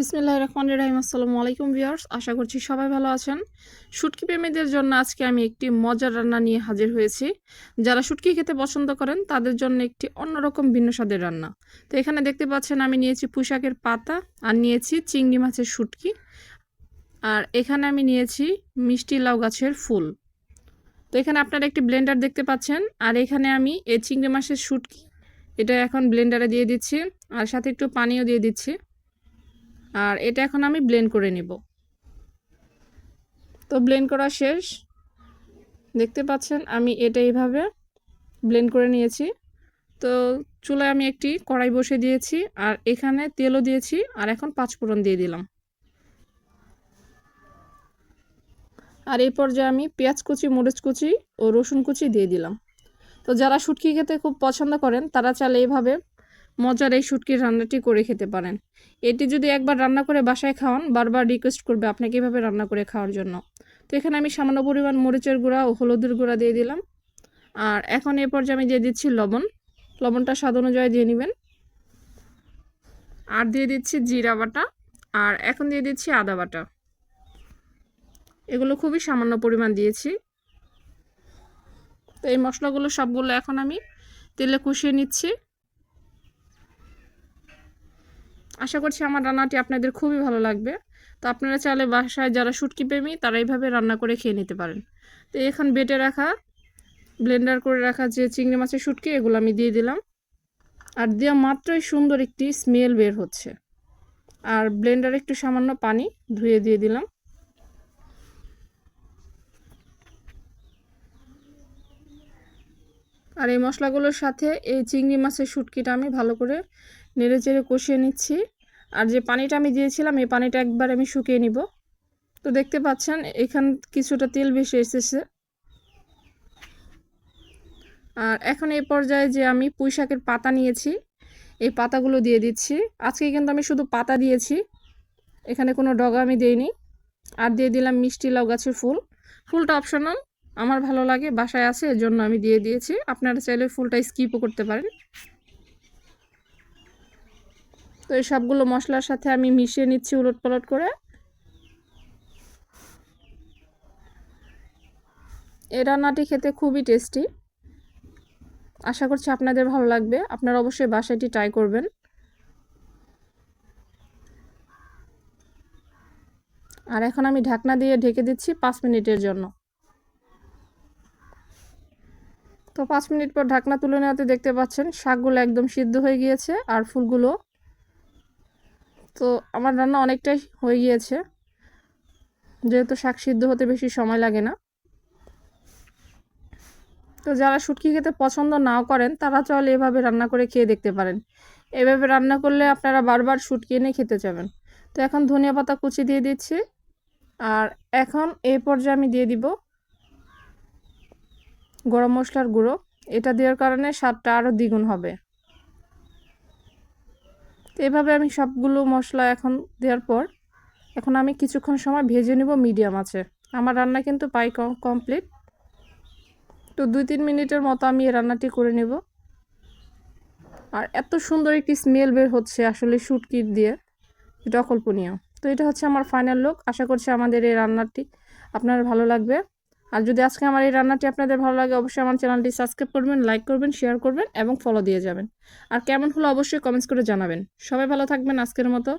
বিসমিল্লাহ রহমান রহিম। আসসালামু আলাইকুম ভিউয়ার্স, আশা করছি সবাই ভালো আছেন। শুটকি প্রেমীদের জন্য আজকে আমি একটি মজার রান্না নিয়ে হাজির হয়েছি। যারা শুটকি খেতে পছন্দ করেন, তাদের জন্য একটি অন্যরকম ভিন্ন স্বাদের রান্না। তো এখানে দেখতে পাচ্ছেন আমি নিয়েছি পুঁশাকের পাতা আর নিয়েছি চিংড়ি মাছের শুটকি। আর এখানে আমি নিয়েছি মিষ্টি লাউ গাছের ফুল। তো এখানে আপনারা একটি ব্লেন্ডার দেখতে পাচ্ছেন। আর এখানে আমি এই চিংড়ি মাছের শুটকি, এটা এখন ব্লেন্ডারে দিয়ে দিচ্ছি। আর সাথে একটু পানিও দিয়ে দিচ্ছি। আর এটা এখন আমি ব্লেন্ড করে নিব। তো ব্লেন্ড করা শেষ। দেখতে পাচ্ছেন, আমি এটা এইভাবে ব্লেন্ড করে নিয়েছি। তো চুলায় আমি একটি কড়াই বসে দিয়েছি আর এখানে তেলও দিয়েছি আর এখন পাঁচফোড়ন দিয়ে দিলাম। আর এই পর্যায়ে আমি পেঁয়াজ কুচি, মরিচ কুচি ও রসুন কুচি দিয়ে দিলাম। তো যারা শুটকি খেতে খুব পছন্দ করেন, তারা চাইলে এইভাবে মজার এই শুটকির রান্নাটি করে খেতে পারেন। এটি যদি একবার রান্না করে বাসায় খাওয়ান, বারবার রিকোয়েস্ট করবে আপনাকে এভাবে রান্না করে খাওয়ার জন্য। তো এখানে আমি সামান্য পরিমাণ মরিচের গুঁড়া ও হলুদের গুঁড়া দিয়ে দিলাম। আর এখন এ পর্যায়ে আমি দিয়ে দিচ্ছি লবণ। লবণটা স্বাদ অনুযায়ী দিয়ে নেবেন। আর দিয়ে দিচ্ছি জিরা বাটা। আর এখন দিয়ে দিচ্ছি আদা বাটা। এগুলো খুবই সামান্য পরিমাণ দিয়েছি। তো এই মশলাগুলো সবগুলো এখন আমি তেলে কষিয়ে নিচ্ছি। আশা করছি আমার রান্নাটি আপনাদের খুবই ভালো লাগবে। তো আপনারা চাইলে বাসায় যারা শুটকি প্রেমী, তারা এইভাবে রান্না করে খেয়ে নিতে পারেন। তো এখন বেটে রাখা, ব্লেন্ডার করে রাখা যে চিংড়ি মাছের শুটকি, এগুলো আমি দিয়ে দিলাম। আর দেওয়া মাত্রই সুন্দর একটি স্মেল বের হচ্ছে। আর ব্লেন্ডারে একটু সামান্য পানি ধুয়ে দিয়ে দিলাম। আর এই মশলাগুলোর সাথে এই চিংড়ি মাছের শুটকিটা আমি ভালো করে নেড়ে চেড়ে কষিয়ে নিচ্ছি। আর যে পানিটা আমি দিয়েছিলাম, এই পানিটা একবার আমি শুকিয়ে নিব। তো দেখতে পাচ্ছেন, এখান কিছুটা তেল বেশি এসেছে। আর এখন এই পর্যায়ে যে আমি পুঁই শাকের পাতা নিয়েছি, এই পাতাগুলো দিয়ে দিচ্ছি। আজকে কিন্তু আমি শুধু পাতা দিয়েছি, এখানে কোনো ডগা আমি দিইনি। আর দিয়ে দিলাম মিষ্টি লাউ গাছের ফুল। ফুলটা অপশনাল, আমার ভালো লাগে, বাসায় আছে, এর জন্য আমি দিয়ে দিয়েছি। আপনারা চাইলে ফুলটা স্কিপও করতে পারেন। তো এই সবগুলো মশলার সাথে আমি মিশিয়ে নিচ্ছি উলট পালট করে। এই রান্নাটি খেতে খুবই টেস্টি। আশা করছি আপনাদের ভালো লাগবে। আপনারা অবশ্যই বাসাটি ট্রাই করবেন। আর এখন আমি ঢাকনা দিয়ে ঢেকে দিচ্ছি পাঁচ মিনিটের জন্য। তো পাঁচ মিনিট পর ঢাকনা তুলে নেওয়াতে দেখতে পাচ্ছেন শাকগুলো একদম সিদ্ধ হয়ে গিয়েছে আর ফুলগুলো তো আমার রান্না অনেকটাই হয়ে গিয়েছে। যেহেতু শাক সিদ্ধ হতে বেশি সময় লাগে না। তো যারা শুটকি খেতে পছন্দ নাও করেন, তারা চাইলে এভাবে রান্না করে খেয়ে দেখতে পারেন। এভাবে রান্না করলে আপনারা বারবার শুটকি এনে খেতে চাবেন। তো এখন ধনিয়া পাতা কুচি দিয়ে দিচ্ছি। আর এখন এই পর্যায়ে আমি দিয়ে দিব গরম মশলার গুঁড়ো। এটা দেওয়ার কারণে স্বাদটা আরও দ্বিগুণ হবে। তো এভাবে আমি সবগুলো মশলা এখন দেওয়ার পর, এখন আমি কিছুক্ষণ সময় ভেজে নেব মিডিয়াম আছে। আমার রান্না কিন্তু পাই কমপ্লিট তো দুই তিন মিনিটের মতো আমি এই রান্নাটি করে নেব। আর এত সুন্দর একটি স্মেল বের হচ্ছে আসলে শুটকিট দিয়ে, এটা অকল্পনীয়। তো এটা হচ্ছে আমার ফাইনাল লুক আশা করছি আমাদের এই রান্নাটি আপনার ভালো লাগবে। আর যদি আজকে আমার এই রান্নাটি আপনাদের ভালো লাগে, অবশ্যই আমার চ্যানেলটি সাবস্ক্রাইব করবেন, লাইক করবেন শেয়ার করবেন এবং ফলো দিয়ে যাবেন। আর কেমন হলো অবশ্যই কমেন্টস করে জানাবেন। সবাই ভালো থাকবেন আজকের মতো।